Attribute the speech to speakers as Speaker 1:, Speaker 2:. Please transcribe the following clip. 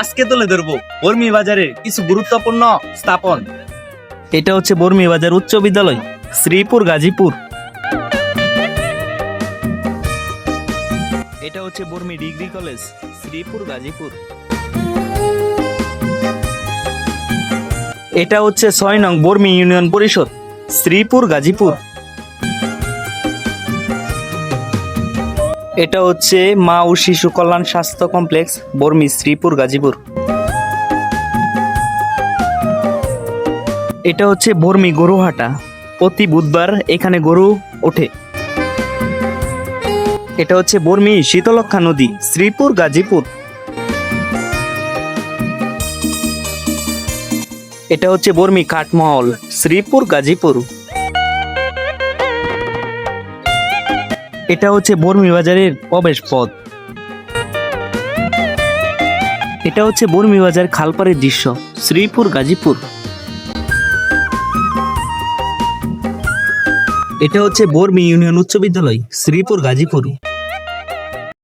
Speaker 1: আজকে তুলে ধরবো বর্মি বাজারের কিছু গুরুত্বপূর্ণ স্থাপন। এটা হচ্ছে বর্মি বাজার উচ্চ বিদ্যালয়, শ্রীপুর, গাজীপুর। এটা হচ্ছে বর্মি ডিগ্রি কলেজ, শ্রীপুর, গাজীপুর। এটা হচ্ছে ছয় নং বর্মি ইউনিয়ন পরিষদ, শ্রীপুর, গাজীপুর। এটা হচ্ছে মা ও শিশু কল্যাণ স্বাস্থ্য কমপ্লেক্স, বর্মি শ্রীপুর, গাজীপুর। এটা হচ্ছে বর্মি গরুহাটা। প্রতি বুধবার এখানে গরু ওঠে। এটা হচ্ছে বর্মি শীতলক্ষা নদী, শ্রীপুর, গাজীপুর। এটা হচ্ছে বর্মি কাঠমহল, শ্রীপুর, গাজীপুর। এটা হচ্ছে বর্মি বাজারের প্রবেশ পথ এটা হচ্ছে বর্মি বাজার খালপাড়ের দৃশ্য, শ্রীপুর, গাজীপুর। এটা হচ্ছে বর্মি ইউনিয়ন উচ্চ বিদ্যালয়, শ্রীপুর, গাজীপুর।